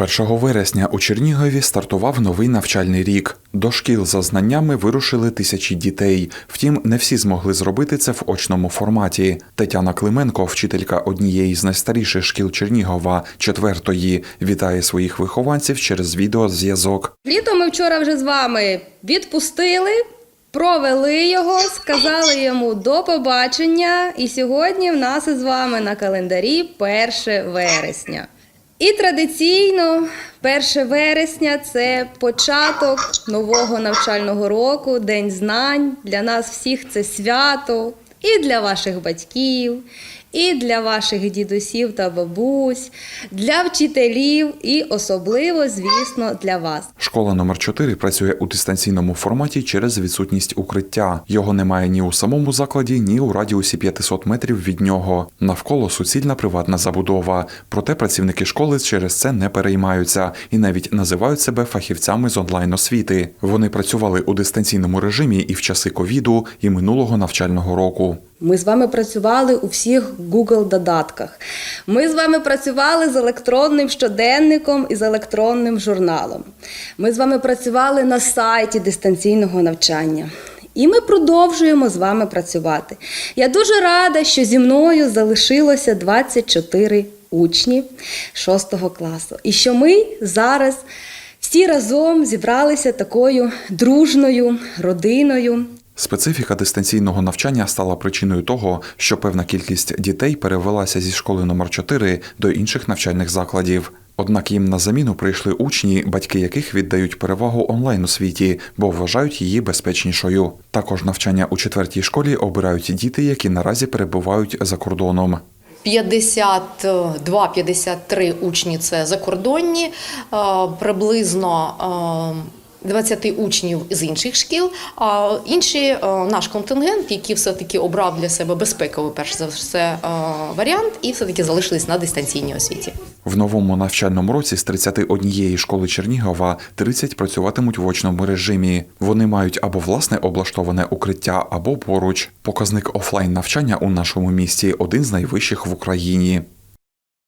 1 вересня у Чернігові стартував новий навчальний рік. До шкіл за знаннями вирушили тисячі дітей. Втім, не всі змогли зробити це в очному форматі. Тетяна Клименко, вчителька однієї з найстаріших шкіл Чернігова, четвертої, вітає своїх вихованців через відеозв'язок. Літо ми вчора вже з вами відпустили, провели його, сказали йому до побачення. І сьогодні в нас із вами на календарі 1 вересня. І традиційно 1 вересня це початок нового навчального року, День знань. Для нас всіх це свято, і для ваших батьків, і для ваших дідусів та бабусь, для вчителів, і особливо, звісно, для вас. Школа номер 4 працює у дистанційному форматі через відсутність укриття. Його немає ні у самому закладі, ні у радіусі 500 метрів від нього. Навколо суцільна приватна забудова. Проте працівники школи через це не переймаються і навіть називають себе фахівцями з онлайн освіти. Вони працювали у дистанційному режимі і в часи ковіду, і минулого навчального року. Ми з вами працювали у всіх Google додатках. Ми з вами працювали з електронним щоденником і з електронним журналом. Ми з вами працювали на сайті дистанційного навчання. І ми продовжуємо з вами працювати. Я дуже рада, що зі мною залишилося 24 учні 6 класу. І що ми зараз всі разом зібралися такою дружною родиною. Специфіка дистанційного навчання стала причиною того, що певна кількість дітей перевелася зі школи номер 4 до інших навчальних закладів. Однак їм на заміну прийшли учні, батьки яких віддають перевагу онлайн освіті, бо вважають її безпечнішою. Також навчання у четвертій школі обирають діти, які наразі перебувають за кордоном. 52-53 учні це закордонні, е, приблизно е, 20 учнів з інших шкіл, а інші е, наш контингент, який все-таки обрав для себе безпековий, перш за все, е, варіант, і все-таки залишились на дистанційній освіті. В новому навчальному році з 31 школи Чернігова 30 працюватимуть в очному режимі. Вони мають або власне облаштоване укриття, або поруч. Показник офлайн навчання у нашому місті один з найвищих в Україні.